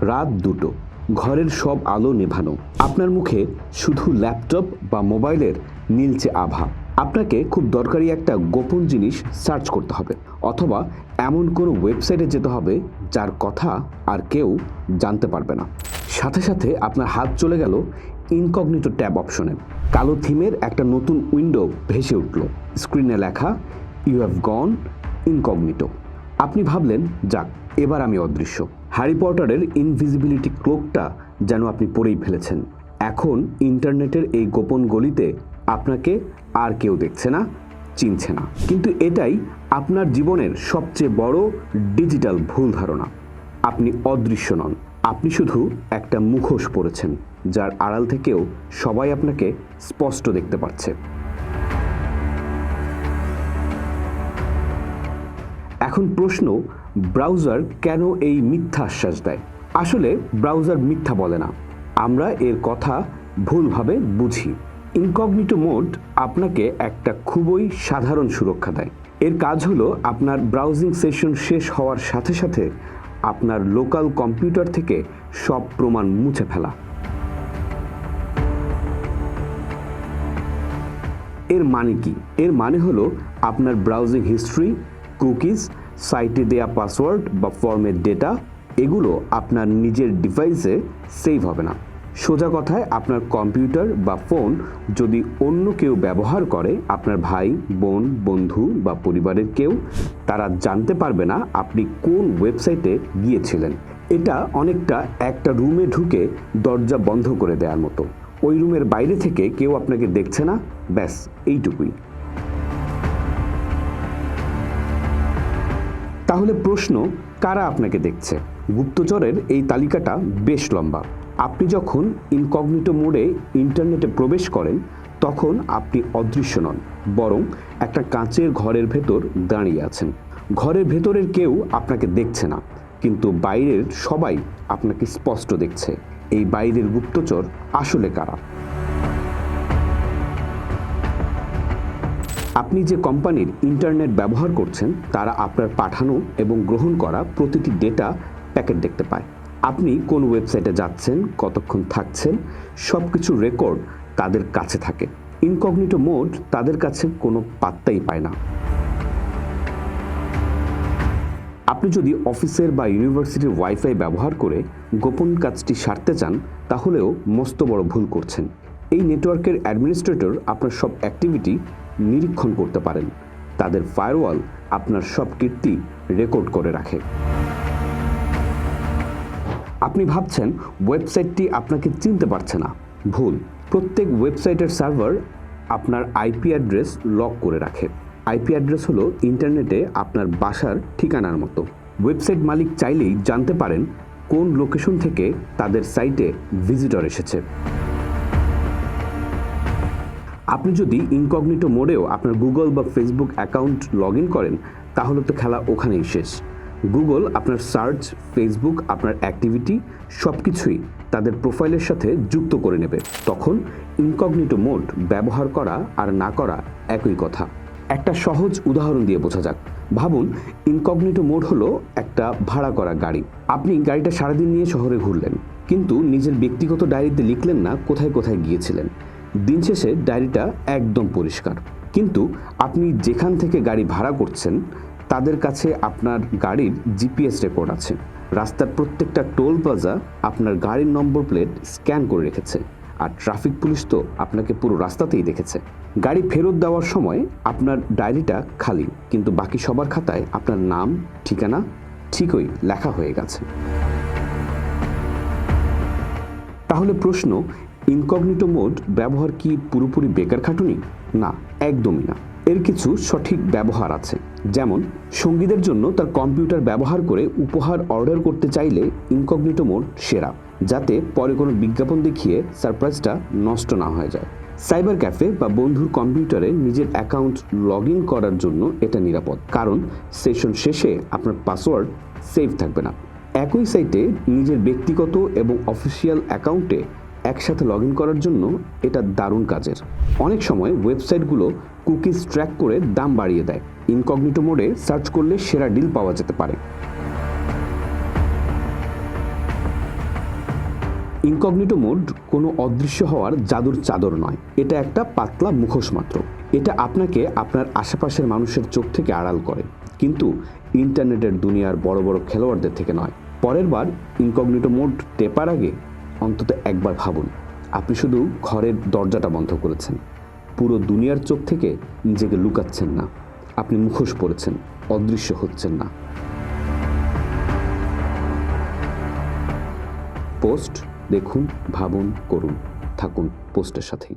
রাত দুটো। ঘরের সব আলো নেভানো। আপনার মুখে শুধু ল্যাপটপ বা মোবাইলের নীলচে আভা। আপনাকে খুব দরকারি একটা গোপন জিনিস সার্চ করতে হবে, অথবা এমন কোনো ওয়েবসাইটে যেতে হবে যার কথা আর কেউ জানতে পারবে না। সাথে সাথে আপনার হাত চলে গেল ইনকগনিটো ট্যাব অপশনে। কালো থিমের একটা নতুন উইন্ডো ভেসে উঠল। স্ক্রিনে লেখা ইউ হ্যাভ গন ইনকগনিটো আপনি ভাবলেন, যাক, এবার আমি অদৃশ্য। হ্যারি পটারের ইনভিজিবিলিটি ক্লোকটা যেন আপনি পরেই ফেলেছেন। এখন ইন্টারনেটের এই গোপন গলিতে আপনাকে আর কেউ দেখছে না, চিনছে না। কিন্তু এটাই আপনার জীবনের সবচেয়ে বড় ডিজিটাল ভুল ধারণা। আপনি অদৃশ্য নন। আপনি শুধু একটা মুখোশ পরেছেন, যার আড়াল থেকেও সবাই আপনাকে স্পষ্ট দেখতে পাচ্ছে এখন প্রশ্ন ব্রাউজার কেন এই মিথ্যা আশ্বাস দেয়? আসলে ব্রাউজার মিথ্যা বলে না। আমরা এর কথা ভুলভাবে বুঝি। ইনকগনিটো মোড আপনাকে একটা খুবই সাধারণ সুরক্ষা দেয়। এর কাজ হলো আপনার ব্রাউজিং সেশন শেষ হওয়ার সাথে সাথে আপনার লোকাল কম্পিউটার থেকে সব প্রমাণ মুছে ফেলা। এর মানে কি? এর মানে হলো আপনার ব্রাউজিং হিস্ট্রি, কুকিজ সাইটে দেয়া পাসওয়ার্ড বা ফর্মের ডেটা এগুলো আপনার নিজের ডিভাইসে সেভ হবে না। সোজা কথায়, আপনার কম্পিউটার বা ফোন যদি অন্য কেউ ব্যবহার করে, আপনার ভাই, বোন, বন্ধু বা পরিবারের কেউ, তারা জানতে পারবে না আপনি কোন ওয়েবসাইটে গিয়েছিলেন। এটা অনেকটা একটা রুমে ঢুকে দরজা বন্ধ করে দেওয়ার মতো। ওই রুমের বাইরে থেকে কেউ আপনাকে দেখছে না? ব্যাস, এইটুকুই। তাহলে প্রশ্ন, কারা আপনাকে দেখছে? গুপ্তচরের এই তালিকাটা বেশ লম্বা। আপনি যখন ইনকগনিটো মোডে ইন্টারনেটে প্রবেশ করেন, তখন আপনি অদৃশ্য নন, বরং একটা কাঁচের ঘরের ভেতর দাঁড়িয়ে আছেন। ঘরের ভেতরের কেউ আপনাকে দেখছে না, কিন্তু বাইরের সবাই আপনাকে স্পষ্ট দেখছে, এই বাইরের গুপ্তচর আসলে কারা? আপনি যে কোম্পানির ইন্টারনেট ব্যবহার করছেন, তারা আপনার পাঠানো এবং গ্রহণ করা প্রতিটি ডেটা প্যাকেট দেখতে পায়। আপনি কোন ওয়েবসাইটে যাচ্ছেন, কতক্ষণ থাকছেন সব কিছু রেকর্ড তাদের কাছে থাকে। ইনকগনিটো মোড তাদের কাছে কোনো পাত্তাই পায় না। আপনি যদি অফিসের বা ইউনিভার্সিটির ওয়াইফাই ব্যবহার করে গোপন কাজটি সারতে চান, তাহলেও মস্ত বড় ভুল করছেন। এই নেটওয়ার্কের অ্যাডমিনিস্ট্রেটর আপনার সব অ্যাক্টিভিটি নিরীক্ষণ করতে পারেন। তাদের ফায়ারওয়াল আপনার সব কীর্তি রেকর্ড করে রাখে। আপনি ভাবছেন ওয়েবসাইটটি আপনাকে চিনতে পারছে না। ভুল। প্রত্যেক ওয়েবসাইটের সার্ভার আপনার আইপি অ্যাড্রেস লক করে রাখে। আইপি অ্যাড্রেস হলো ইন্টারনেটে আপনার বাসার ঠিকানার মতো। ওয়েবসাইট মালিক চাইলেই জানতে পারেন কোন লোকেশন থেকে তাদের সাইটে ভিজিটর এসেছে। আপনি যদি ইনকগনিটো মোডেও আপনার গুগল বা ফেসবুক অ্যাকাউন্ট লগ ইন করেন, তাহলে তো খেলা ওখানেই শেষ। গুগল আপনার সার্চ, ফেসবুক, আপনার অ্যাক্টিভিটি সব কিছুই তাদের প্রোফাইলের সাথে যুক্ত করে নেবে। তখন ইনকগনিটো মোড ব্যবহার করা আর না করা একই কথা। একটা সহজ উদাহরণ দিয়ে বোঝা যাক। ভাবুন, ইনকগনিটো মোড হলো একটা ভাড়া করা গাড়ি। আপনি গাড়িটা সারাদিন নিয়ে শহরে ঘুরলেন, কিন্তু নিজের ব্যক্তিগত ডায়েরিতে লিখলেন না কোথায় কোথায় গিয়েছিলেন। দিন শেষে ডায়েরিটা একদম পরিষ্কার। কিন্তু আপনি যেখান থেকে গাড়ি ভাড়া করছেন, তাদের কাছে আপনার গাড়ির জিপিএস রেকর্ড আছে। রাস্তার প্রত্যেকটা টোল প্লাজা আপনার গাড়ির নম্বর প্লেট স্ক্যান করে রেখেছে। আর ট্রাফিক পুলিশ তো আপনাকে পুরো রাস্তাতেই দেখেছে। গাড়ি ফেরত দেওয়ার সময় আপনার ডায়েরিটা খালি, কিন্তু বাকি সবার খাতায় আপনার নাম, ঠিকানা ঠিকই লেখা হয়ে গেছে। তাহলে প্রশ্ন ইনকগনিটো মোড ব্যবহার কি পুরোপুরি বেকার খাটুনি? না, একদমই না। এর কিছু সঠিক ব্যবহার আছে। যেমন, সঙ্গীদের জন্য তার কম্পিউটার ব্যবহার করে উপহার অর্ডার করতে চাইলে ইনকগনিটো মোড সেরা, যাতে পরে কোনো বিজ্ঞাপন দেখিয়ে সারপ্রাইজটা নষ্ট না হয়ে যায়। সাইবার ক্যাফে বা বন্ধুর কম্পিউটারে নিজের অ্যাকাউন্ট লগ ইন করার জন্য এটা নিরাপদ, কারণ সেশন শেষে আপনার পাসওয়ার্ড সেভ থাকবে না। একই সাইটে নিজের ব্যক্তিগত এবং অফিসিয়াল অ্যাকাউন্টে একসাথে লগ করার জন্য এটা দারুণ কাজের। অনেক সময় ওয়েবসাইটগুলো কুকিজ ট্র্যাক করে দাম বাড়িয়ে দেয়। ইনকগনিটো মোডে সার্চ করলে সেরা ডিল পাওয়া যেতে পারে। ইনকগনিটো মোড কোনো অদৃশ্য হওয়ার জাদুর চাদর নয়। এটা একটা পাতলা মুখোশ মাত্র। এটা আপনাকে আপনার আশেপাশের মানুষের চোখ থেকে আড়াল করে। কিন্তু ইন্টারনেটের দুনিয়ার বড় বড় খেলোয়াড়দের থেকে নয়। পরের বার ইনকগনিটো মোড টেপার আগে অন্তত একবার ভাবুন, আপনি শুধু ঘরের দরজাটা বন্ধ করেছেন। পুরো দুনিয়ার চোখ থেকে নিজেকে লুকাচ্ছেন না। আপনি মুখোশ পড়েছেন অদৃশ্য হচ্ছেন না। পোস্ট দেখুন, ভাবুন, করুন, থাকুন পোস্টের সাথেই।